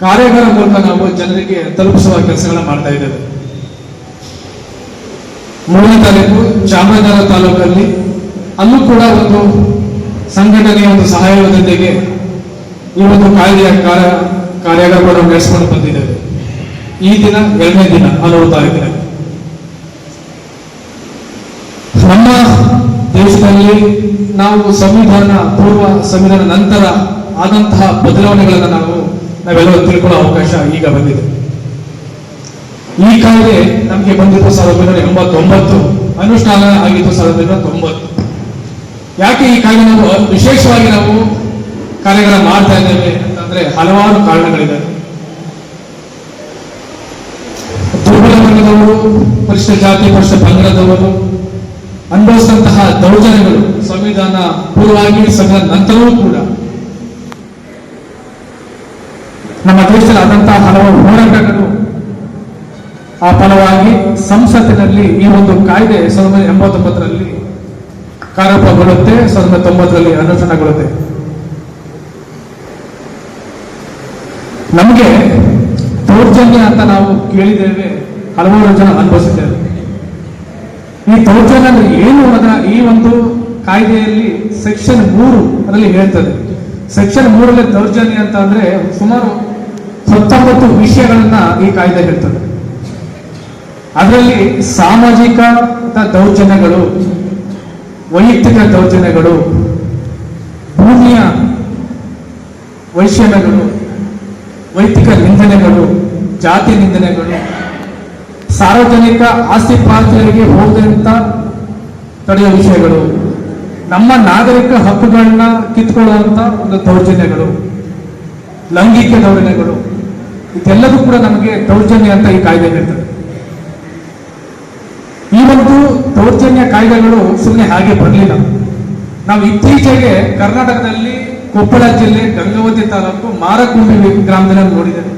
ಕಾರ್ಯಾಗಾರ ಮೂಲಕ ನಾವು ಜನರಿಗೆ ತಲುಪಿಸುವ ಕೆಲಸಗಳನ್ನ ಮಾಡ್ತಾ ಇದ್ದೇವೆ. ಮೂರನೇ ತಾರೀಕು ಚಾಮರಾಜನಗರ ತಾಲೂಕಲ್ಲಿ ಅಲ್ಲೂ ಕೂಡ ಒಂದು ಸಂಘಟನೆಯ ಒಂದು ಸಹಾಯದೊಂದಿಗೆ ಈ ಒಂದು ಕಾಯ್ದೆಯ ಕಾರ್ಯ ಕಾರ್ಯಾಗಾರಗಳನ್ನು ನಡೆಸಿಕೊಂಡು ಬಂದಿದ್ದೇವೆ ಈ ದಿನ ಎರಡನೇ ದಿನ ಹಲವು ತಾರೀಕಿನ. ನಮ್ಮ ದೇಶದಲ್ಲಿ ನಾವು ಸಂವಿಧಾನ ಪೂರ್ವ ಸಂವಿಧಾನ ನಂತರ ಆದಂತಹ ಬದಲಾವಣೆಗಳನ್ನು ನಾವು ನಾವೆಲ್ಲರೂ ತಿಳ್ಕೊಳ್ಳೋ ಅವಕಾಶ ಈಗ ಬಂದಿದೆ. ಈ ಕಾಯ್ದೆ ನಮಗೆ ಬಂದಿದ್ದು ಸಾವಿರದ ಒಂಬೈನೂರ ಎಂಬತ್ತೊಂಬತ್ತು. ಅನುಷ್ಠಾನ ಆಗಿದ್ದು ಸಾವಿರದ ಒಂಬೈನೂರ ತೊಂಬತ್ತು. ಯಾಕೆ ಈ ಕಾಯ್ದೆ ನಾವು ವಿಶೇಷವಾಗಿ ನಾವು ಕಾರ್ಯಗಳ ಮಾಡ್ತಾ ಇದ್ದೇವೆ ಅಂತಂದ್ರೆ ಹಲವಾರು ಕಾರಣಗಳಿದೆ ದುರ್ಬಲ ವರ್ಗದವರು ಪರಿಶಿಷ್ಟ ಜಾತಿ ಪರಿಶಿಷ್ಟ ಪಂಗಡದವರು, ಅನುಭವಿಸಿದಂತಹ ದೌರ್ಜನ್ಯಗಳು ಸಂವಿಧಾನ ಪೂರ್ವವಾಗಿ ಸಂವಿಧಾನ ನಂತರವೂ ಕೂಡ ನಮ್ಮ ದೇಶದಲ್ಲಿ ಆದಂತಹ ಹಲವು ಹೋರಾಟಗಳು ಆ ಫಲವಾಗಿ ಸಂಸತ್ತಿನಲ್ಲಿ ಈ ಒಂದು ಕಾಯ್ದೆ ಸಾವಿರದ ಒಂಬೈನೂರ ಎಂಬತ್ತೊಂಬತ್ತರಲ್ಲಿ ಕಾರ್ಯಪಗೊಳ್ಳುತ್ತೆ ಸಾವಿರದ ತೊಂಬತ್ತರಲ್ಲಿ ಅನುಷ್ಠಾನಗೊಳ್ಳುತ್ತೆ. ನಮಗೆ ದೌರ್ಜನ್ಯ ಅಂತ ನಾವು ಕೇಳಿದ್ದೇವೆ, ಹಲವಾರು ಜನ ಅನುಭವಿಸಿದ್ದೇವೆ. ಈ ದೌರ್ಜನ್ಯ ಅಂದ್ರೆ ಏನು ಅನ್ನೋದನ್ನ ಈ ಒಂದು ಕಾಯ್ದೆಯಲ್ಲಿ ಸೆಕ್ಷನ್ ಮೂರು ಅದರಲ್ಲಿ ಹೇಳ್ತದೆ. ಸೆಕ್ಷನ್ ಮೂರಲ್ಲಿ ದೌರ್ಜನ್ಯ ಅಂತ ಅಂದ್ರೆ ಸುಮಾರು ಹತ್ತೊಂಬತ್ತು ವಿಷಯಗಳನ್ನ ಈ ಕಾಯ್ದೆ ಹೇಳ್ತದೆ. ಅದರಲ್ಲಿ ಸಾಮಾಜಿಕ ದೌರ್ಜನ್ಯಗಳು, ವೈಯಕ್ತಿಕ ದೌರ್ಜನ್ಯಗಳು, ಭೂಮಿಯ ವೈಷಮ್ಯಗಳು, ವೈಯಕ್ತಿಕ ನಿಂದನೆಗಳು, ಜಾತಿ ನಿಂದನೆಗಳು, ಸಾರ್ವಜನಿಕ ಆಸ್ತಿ ಪಾಸ್ತಿಗಳಿಗೆ ಹೋದಂತ ತಡೆಯುವ ವಿಷಯಗಳು. ನಮ್ಮ ನಾಗರಿಕ ಹಕ್ಕುಗಳನ್ನ ಕಿತ್ಕೊಳ್ಳುವಂತ ಒಂದು ದೌರ್ಜನ್ಯಗಳು ಲೈಂಗಿಕ ದೌರ್ಜನ್ಯಗಳು ಇದೆಲ್ಲದೂ ಕೂಡ ನಮಗೆ ದೌರ್ಜನ್ಯ ಅಂತ ಈ ಕಾಯ್ದೆ ಹೇಳ್ತದೆ. ಈ ಒಂದು ದೌರ್ಜನ್ಯ ಕಾಯ್ದೆಗಳು ಸುಮ್ಮನೆ ಹಾಗೆ ಬರಲಿಲ್ಲ. ನಾವು ಇತ್ತೀಚೆಗೆ ಕರ್ನಾಟಕದಲ್ಲಿ ಕೊಪ್ಪಳ ಜಿಲ್ಲೆ ಗಂಗಾವತಿ ತಾಲೂಕು ಮಾರಕುಂಬಿ ಗ್ರಾಮದಲ್ಲಿ ನೋಡಿದ್ದೇವೆ.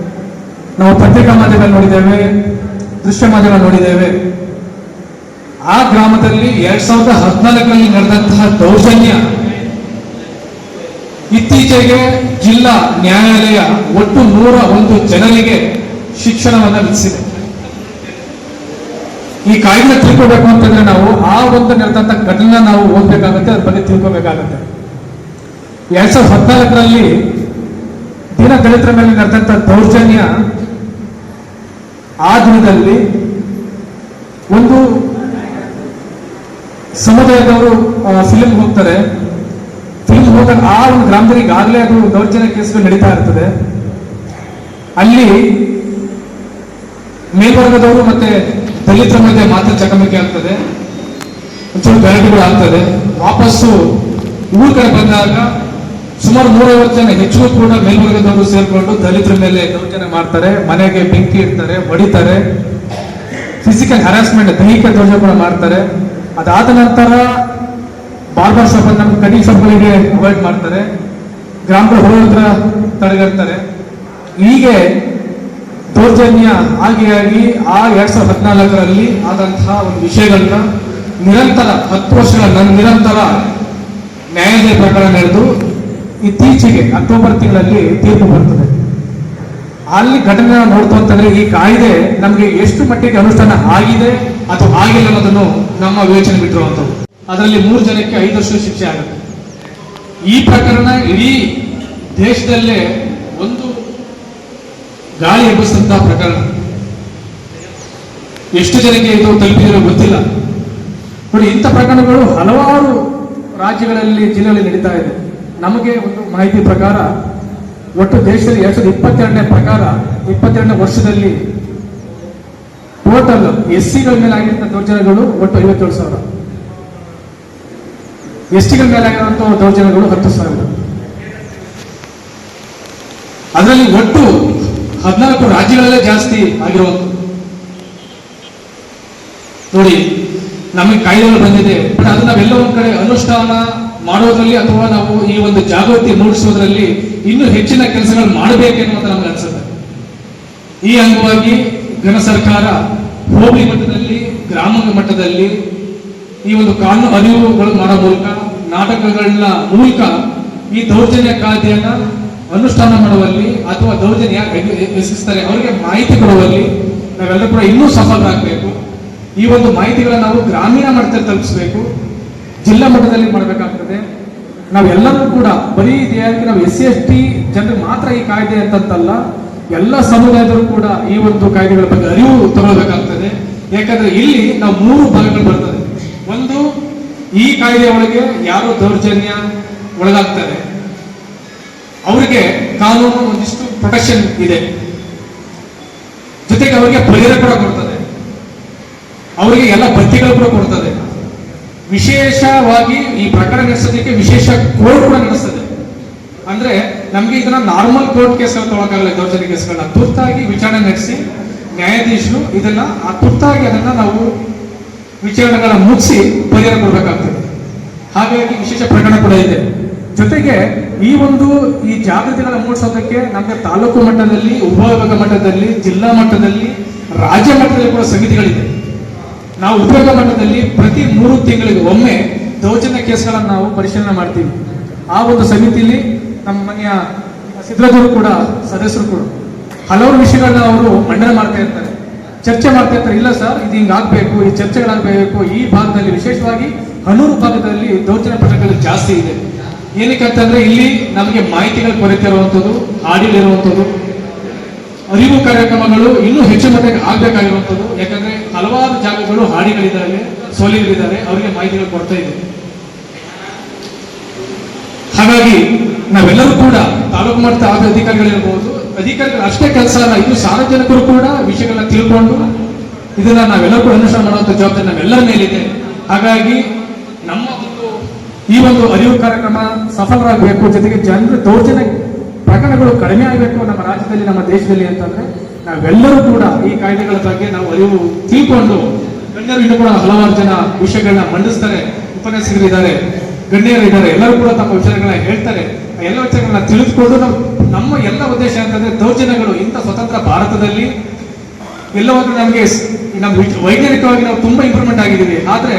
ನಾವು ಪತ್ರಿಕಾ ಮಾಧ್ಯಮದಲ್ಲಿ ನೋಡಿದ್ದೇವೆ, ದೃಶ್ಯ ಮಾಧ್ಯಮ ನೋಡಿದ್ದೇವೆ. ಆ ಗ್ರಾಮದಲ್ಲಿ ಎರಡ್ ಸಾವಿರದ ಹದಿನಾಲ್ಕರಲ್ಲಿ ನಡೆದಂತಹ ದೌರ್ಜನ್ಯ ಇತ್ತೀಚೆಗೆ ಜಿಲ್ಲಾ ನ್ಯಾಯಾಲಯ ಒಟ್ಟು ನೂರ ಒಂದು ಜನರಿಗೆ ಶಿಕ್ಷಣವನ್ನು ವಿಧಿಸಿದೆ. ಈ ಕಾಯ್ದೆ ತಿಳ್ಕೋಬೇಕು ಅಂತಂದ್ರೆ ನಾವು ಆ ಒಂದು ನಡೆದಂತ ಘಟನೆ ನಾವು ಓದ್ಬೇಕಾಗುತ್ತೆ, ಅದ್ರ ಬಗ್ಗೆ ತಿಳ್ಕೋಬೇಕಾಗತ್ತೆ. ಎರಡ್ ಸಾವಿರದ ಹದಿನಾಲ್ಕರಲ್ಲಿ ದಿನ ದಲಿತರ ಮೇಲೆ ನಡೆದಂತ ದೌರ್ಜನ್ಯ ಆ ದಿನದಲ್ಲಿ ಒಂದು ಸಮುದಾಯದವರು ಫಿಲ್ಮ್ ಹೋಗ್ತಾರೆ. ಫಿಲ್ಮ್ ಹೋದಾಗ ಆ ಒಂದು ಗ್ರಾಮದಲ್ಲಿ ಈಗಾಗಲೇ ಅದು ದೌರ್ಜನ್ಯ ಕೇಸ್ಗಳು ನಡೀತಾ ಇರ್ತದೆ. ಅಲ್ಲಿ ಮೇಲ್ವರ್ಗದವರು ಮತ್ತೆ ದಲಿತರ ಮಧ್ಯೆ ಮಾತ್ರ ಚಕಮಕಿ ಆಗ್ತದೆ. ಒಂಚೂರು ಗಲಾಟೆಗಳು ಆಗ್ತದೆ. ವಾಪಸ್ಸು ಊರ್ ಕಡೆ ಬಂದಾಗ ಸುಮಾರು ನೂರೈವತ್ತು ಜನ, ಹೆಚ್ಚು ಕೂಡ ಮೇಲ್ವರ್ಗದವರು ಸೇರ್ಕೊಂಡು ದಲಿತರ ಮೇಲೆ ದೌರ್ಜನ್ಯ ಮಾಡ್ತಾರೆ. ಮನೆಗೆ ಬೆಂಕಿ ಇಡ್ತಾರೆ, ಹೊಡಿತಾರೆ. ಫಿಸಿಕಲ್ ಹರಾಸ್ಮೆಂಟ್ ದೈಹಿಕ ದೌರ್ಜನ್ಯ ಕೂಡ ಮಾಡ್ತಾರೆ. ಅದಾದ ನಂತರ ಬಾರ್ಬರ್ ಶಾಪ್ ನಮ್ಮ ಕಟಿಂಗ್ ಶಾಪ್ಗಳಿಗೆ ಅವಾಯ್ಡ್ ಮಾಡ್ತಾರೆ. ಗ್ರಾಮದ ಹೊರ ತಡೆಗಟ್ತಾರೆ. ಹೀಗೆ ದೌರ್ಜನ್ಯ ಆಗಿ ಆಗಿ ಆ ಎರಡ್ ಸಾವಿರದ ಹದಿನಾಲ್ಕರಲ್ಲಿ ಆದಂತಹ ಒಂದು ವಿಷಯಗಳನ್ನ ನಿರಂತರ, ಹತ್ತು ವರ್ಷಗಳ ನನ್ನ ನಿರಂತರ ನ್ಯಾಯಾಲಯ ಪ್ರಕರಣ ನಡೆದು ಇತ್ತೀಚೆಗೆ ಅಕ್ಟೋಬರ್ ತಿಂಗಳಲ್ಲಿ ತೀರ್ಪು ಬರ್ತದೆ. ಅಲ್ಲಿ ಘಟನೆ ನೋಡ್ತು ಅಂತಂದ್ರೆ ಈ ಕಾಯ್ದೆ ನಮಗೆ ಎಷ್ಟು ಮಟ್ಟಿಗೆ ಅನುಷ್ಠಾನ ಆಗಿದೆ ಅಥವಾ ಆಗಿಲ್ಲ ಅನ್ನೋದನ್ನು ನಮ್ಮ ವಿವೇಚನೆ ಬಿಟ್ಟಿರುವಂತದ್ದು ಅದರಲ್ಲಿ ಮೂರು ಜನಕ್ಕೆ ಐದು ವರ್ಷ ಶಿಕ್ಷೆ ಆಗುತ್ತೆ. ಈ ಪ್ರಕರಣ ಇಡೀ ದೇಶದಲ್ಲೇ ಒಂದು ಗಾಳಿ ಎಬ್ಬಿಸಿದಂತಹ ಪ್ರಕರಣ. ಎಷ್ಟು ಜನಕ್ಕೆ ಇದು ತಲುಪಿದಿರೋ ಗೊತ್ತಿಲ್ಲ. ನೋಡಿ, ಇಂಥ ಪ್ರಕರಣಗಳು ಹಲವಾರು ರಾಜ್ಯಗಳಲ್ಲಿ, ಜಿಲ್ಲೆಗಳಲ್ಲಿ ನಡೀತಾ ಇದೆ. ನಮಗೆ ಒಂದು ಮಾಹಿತಿ ಪ್ರಕಾರ, ಒಟ್ಟು ದೇಶದಲ್ಲಿ ಎರಡ್ ಸಾವಿರದ ಇಪ್ಪತ್ತೆರಡನೇ ಪ್ರಕಾರ, ಇಪ್ಪತ್ತೆರಡನೇ ವರ್ಷದಲ್ಲಿ ಟೋಟಲ್ ಎಸ್ ಸಿಗಳ ಮೇಲೆ ಆಗಿರುವಂತಹ ದೌರ್ಜನ್ಯಗಳು ಒಟ್ಟು ಐವತ್ತೇಳು ಸಾವಿರ. ಎಸ್ ಟಿಗಳ ಮೇಲೆ ಆಗಿರುವಂತಹ ದೌರ್ಜನ್ಯಗಳು ಹತ್ತು ಸಾವಿರ. ಅದರಲ್ಲಿ ಒಟ್ಟು ಹದಿನಾಲ್ಕು ರಾಜ್ಯಗಳಲ್ಲೇ ಜಾಸ್ತಿ ಆಗಿರೋದು ನೋಡಿ, ನಮಗೆ ಕಾಯ್ದೆಗಳು ಬಂದಿದೆ. ಬಟ್ ಅದನ್ನ ನಾವೆಲ್ಲ ಒಂದ್ ಕಡೆ ಅನುಷ್ಠಾನ ಮಾಡೋದ್ರಲ್ಲಿ ಅಥವಾ ನಾವು ಈ ಒಂದು ಜಾಗೃತಿ ಮೂಡಿಸೋದ್ರಲ್ಲಿ ಇನ್ನೂ ಹೆಚ್ಚಿನ ಕೆಲಸಗಳು ಮಾಡಬೇಕೆನ್ನುವಂತ ನಮ್ಗೆ ಅನ್ಸುತ್ತೆ. ಈ ಅಂಗವಾಗಿ ಘನ ಸರ್ಕಾರ ಹೋಬಳಿ ಮಟ್ಟದಲ್ಲಿ ಗ್ರಾಮ ಮಟ್ಟದಲ್ಲಿ ಈ ಒಂದು ಕಾನೂನು ಅರಿವುಗಳು ಮಾಡೋ ಮೂಲಕ ನಾಟಕಗಳನ್ನ ಮೂಲಕ ಈ ದೌರ್ಜನ್ಯ ಕಾಯ್ದೆಯನ್ನ ಅನುಷ್ಠಾನ ಮಾಡುವಲ್ಲಿ ಅಥವಾ ದೌರ್ಜನ್ಯ ಎಸಗಿಸ್ತಾರೆ, ಅವರಿಗೆ ಮಾಹಿತಿ ಕೊಡುವಲ್ಲಿ ನಾವೆಲ್ಲರೂ ಕೂಡ ಇನ್ನೂ ಸಫಲರಾಗಬೇಕು. ಈ ಒಂದು ಮಾಹಿತಿಗಳನ್ನ ನಾವು ಗ್ರಾಮೀಣ ಮಟ್ಟದಲ್ಲಿ ತಲುಪಿಸಬೇಕು. ಜಿಲ್ಲಾ ಮಟ್ಟದಲ್ಲಿ ಮಾಡಬೇಕಾಗ್ತದೆ. ನಾವೆಲ್ಲರೂ ಕೂಡ ಬರೀ ದೇಹಕ್ಕೆ ನಾವು ಎಸ್ ಸಿ ಎಸ್ ಟಿ ಜನರಿಗೆ ಮಾತ್ರ ಈ ಕಾಯ್ದೆ ಅಂತಂತಲ್ಲ ಎಲ್ಲ ಸಮುದಾಯದವರು ಕೂಡ ಈ ಒಂದು ಕಾಯ್ದೆಗಳ ಬಗ್ಗೆ ಅರಿವು ತಗೊಳ್ಬೇಕಾಗ್ತದೆ. ಯಾಕಂದ್ರೆ ಇಲ್ಲಿ ನಾವು ಮೂರು ಭಾಗಗಳು ಬರ್ತದೆ. ಒಂದು, ಈ ಕಾಯ್ದೆ ಒಳಗೆ ಯಾರು ದೌರ್ಜನ್ಯ ಒಳಗಾಗ್ತಾರೆ, ಅವರಿಗೆ ಕಾನೂನು ಒಂದಿಷ್ಟು ಪ್ರೊಟೆಕ್ಷನ್ ಇದೆ. ಜೊತೆಗೆ ಅವರಿಗೆ ಪರಿಹಾರ ಕೂಡ ಕೊಡ್ತದೆ. ಅವರಿಗೆ ಎಲ್ಲ ಬತ್ತಿಗಳು ಕೂಡ ಕೊಡ್ತದೆ. ವಿಶೇಷವಾಗಿ ಈ ಪ್ರಕರಣ ನಡೆಸೋದಕ್ಕೆ ವಿಶೇಷ ಕೋರ್ಟ್ ಕೂಡ ನಡೆಸ್ತದೆ. ಅಂದ್ರೆ ನಮ್ಗೆ ಇದನ್ನ ನಾರ್ಮಲ್ ಕೋರ್ಟ್ ಕೇಸ್ಗಳು ತೊಗೊಳಕಾಗಲ್ಲ ದೌರ್ಜನ್ಯ ಕೇಸ್ಗಳನ್ನ. ತುರ್ತಾಗಿ ವಿಚಾರಣೆ ನಡೆಸಿ ನ್ಯಾಯಾಧೀಶರು ಇದನ್ನ, ಆ ತುರ್ತಾಗಿ ಅದನ್ನ ನಾವು ವಿಚಾರಣೆಗಳನ್ನ ಮುಗಿಸಿ ಪರಿಹಾರ ಕೊಡಬೇಕಾಗ್ತದೆ. ಹಾಗಾಗಿ ವಿಶೇಷ ಪ್ರಕರಣ ಕೂಡ ಇದೆ. ಜೊತೆಗೆ ಈ ಒಂದು ಈ ಜಾಗೃತಿಗಳನ್ನ ಮೂಡಿಸೋದಕ್ಕೆ ನಮಗೆ ತಾಲೂಕು ಮಟ್ಟದಲ್ಲಿ, ಉಪವಿಭಾಗ ಮಟ್ಟದಲ್ಲಿ, ಜಿಲ್ಲಾ ಮಟ್ಟದಲ್ಲಿ, ರಾಜ್ಯ ಮಟ್ಟದಲ್ಲಿ ಕೂಡ ಸಮಿತಿಗಳಿದೆ. ನಾವು ಉಪಯೋಗ ಮಟ್ಟದಲ್ಲಿ ಪ್ರತಿ ಮೂರು ತಿಂಗಳಿಗೆ ಒಮ್ಮೆ ದೌರ್ಜನ್ಯ ಕೇಸ್ಗಳನ್ನು ನಾವು ಪರಿಶೀಲನೆ ಮಾಡ್ತೀವಿ. ಆ ಒಂದು ಸಮಿತಿಲಿ ನಮ್ಮ ಮನೆಯ ಸಿದ್ದರಾಜರು ಕೂಡ, ಸದಸ್ಯರು ಕೂಡ. ಹಲವಾರು ವಿಷಯಗಳನ್ನ ಅವರು ಮಂಡನೆ ಮಾಡ್ತಾ ಇರ್ತಾರೆ. ಚರ್ಚೆ ಮಾಡ್ತಾ ಇರ್ತಾರೆ, ಇಲ್ಲ ಸರ್, ಇದು ಹಿಂಗಾಗಬೇಕು ಈ ಚರ್ಚೆಗಳಾಗಬೇಕು, ಈ ಭಾಗದಲ್ಲಿ ವಿಶೇಷವಾಗಿ ಹನೂರು ಭಾಗದಲ್ಲಿ ದೌರ್ಜನ್ಯ ಪ್ರಕರಣಗಳು ಜಾಸ್ತಿ ಇದೆ. ಏನಕ್ಕೆ ಅಂತಂದ್ರೆ ಇಲ್ಲಿ ನಮಗೆ ಮಾಹಿತಿಗಳ ಕೊರತೆ ಇರುವಂಥದ್ದು ಹಾಡಿಲಿರುವಂಥದ್ದು ಅರಿವು ಕಾರ್ಯಕ್ರಮಗಳು ಇನ್ನೂ ಹೆಚ್ಚು ಮಟ್ಟಿಗೆ ಆಗಬೇಕಾಗಿರುವಂಥದ್ದು. ಯಾಕಂದ್ರೆ ಹಲವಾರು ಜಾಗಗಳು ಹಾಡಿಗಳಿದ್ದಾವೆ ಸೋಲಿಗಳಿದ್ದಾರೆ ಅವರಿಗೆ ಮಾಹಿತಿಗಳು ಕೊಡ್ತಾ ಇದೆ. ಹಾಗಾಗಿ ನಾವೆಲ್ಲರೂ ಕೂಡ ತಾಲೂಕು ಮಟ್ಟದ ಆದ ಅಧಿಕಾರಿಗಳಿರ್ಬೋದು. ಅಧಿಕಾರಿಗಳು ಅಷ್ಟೇ ಕೆಲಸ ಅಲ್ಲ ಇದು ಸಾರ್ವಜನಿಕರು ಕೂಡ ವಿಷಯಗಳನ್ನ ತಿಳ್ಕೊಂಡು ಇದನ್ನ ನಾವೆಲ್ಲರೂ ಕೂಡ ಅನುಷ್ಠಾನ ಮಾಡುವಂತ ಜವಾಬ್ದಾರಿ ನಮ್ಮೆಲ್ಲರ ಮೇಲಿದೆ. ಹಾಗಾಗಿ ನಮ್ಮ ಒಂದು, ಈ ಒಂದು ಅರಿವು ಕಾರ್ಯಕ್ರಮ ಸಫಲರಾಗಬೇಕು. ಜೊತೆಗೆ ಜನರು ದೌರ್ಜನ್ಯ ಪ್ರಕರಣಗಳು ಕಡಿಮೆ ಆಗಬೇಕು ನಮ್ಮ ರಾಜ್ಯದಲ್ಲಿ, ನಮ್ಮ ದೇಶದಲ್ಲಿ ಅಂತಂದ್ರೆ ನಾವೆಲ್ಲರೂ ಕೂಡ ಈ ಕಾಯ್ದೆಗಳ ಬಗ್ಗೆ ನಾವು ಅರಿವು ತಿಳ್ಕೊಂಡು ಗಣ್ಯರು ಇನ್ನೂ ಕೂಡ ಹಲವಾರು ಜನ ವಿಷಯಗಳನ್ನ ಮಂಡಿಸ್ತಾರೆ, ಉಪನ್ಯಾಸಕರಿದ್ದಾರೆ. ಗಣ್ಯರಿದ್ದಾರೆ ಎಲ್ಲರೂ ಕೂಡ ತಮ್ಮ ವಿಚಾರಗಳನ್ನ ಹೇಳ್ತಾರೆ. ಎಲ್ಲ ವಿಚಾರಗಳನ್ನ ತಿಳಿದುಕೊಂಡು ನಾವು ನಮ್ಮ ಎಲ್ಲ ಉದ್ದೇಶ ಅಂತಂದ್ರೆ ದೌರ್ಜನ್ಯಗಳು ಇಂಥ ಸ್ವತಂತ್ರ ಭಾರತದಲ್ಲಿ ಎಲ್ಲವನ್ನು ನಮಗೆ ನಮ್ಮ ವೈಜ್ಞಾನಿಕವಾಗಿ ನಾವು ತುಂಬಾ ಇಂಪ್ರೂವ್ಮೆಂಟ್ ಆಗಿದ್ದೀವಿ. ಆದ್ರೆ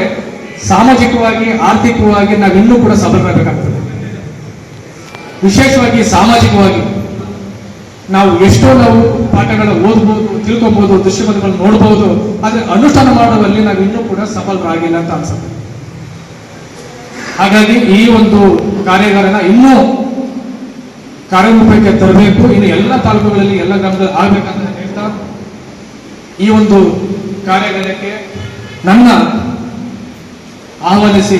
ಸಾಮಾಜಿಕವಾಗಿ, ಆರ್ಥಿಕವಾಗಿ ನಾವು ಇನ್ನೂ ಕೂಡ ಸಬಲರಾಗಬೇಕಾಗ್ತದೆ. ವಿಶೇಷವಾಗಿ ಸಾಮಾಜಿಕವಾಗಿ ನಾವು ಎಷ್ಟೋ ನಾವು ಪಾಠಗಳ ಓದ್ಬೋದು ತಿಳ್ಕೊಬಹುದು ದೃಶ್ಯಪಥಗಳನ್ನು ನೋಡ್ಬೋದು, ಆದ್ರೆ ಅನುಷ್ಠಾನ ಮಾಡುವಲ್ಲಿ ನಾವು ಇನ್ನೂ ಕೂಡ ಸಫಲರಾಗಿಲ್ಲ ಅಂತ ಅನ್ಸುತ್ತೆ. ಹಾಗಾಗಿ ಈ ಒಂದು ಕಾರ್ಯಾಗಾರನ ಇನ್ನೂ ಕಾರ್ಯರೂಪಕ್ಕೆ ತರಬೇಕು. ಇನ್ನು ಎಲ್ಲ ತಾಲೂಕುಗಳಲ್ಲಿ ಎಲ್ಲ ಗ್ರಾಮದಲ್ಲಿ ಆಗ್ಬೇಕಂತ ಹೇಳ್ತಾ ಈ ಒಂದು ಕಾರ್ಯಾಗಾರಕ್ಕೆ ನನ್ನ ಆಹ್ವಾನಿಸಿ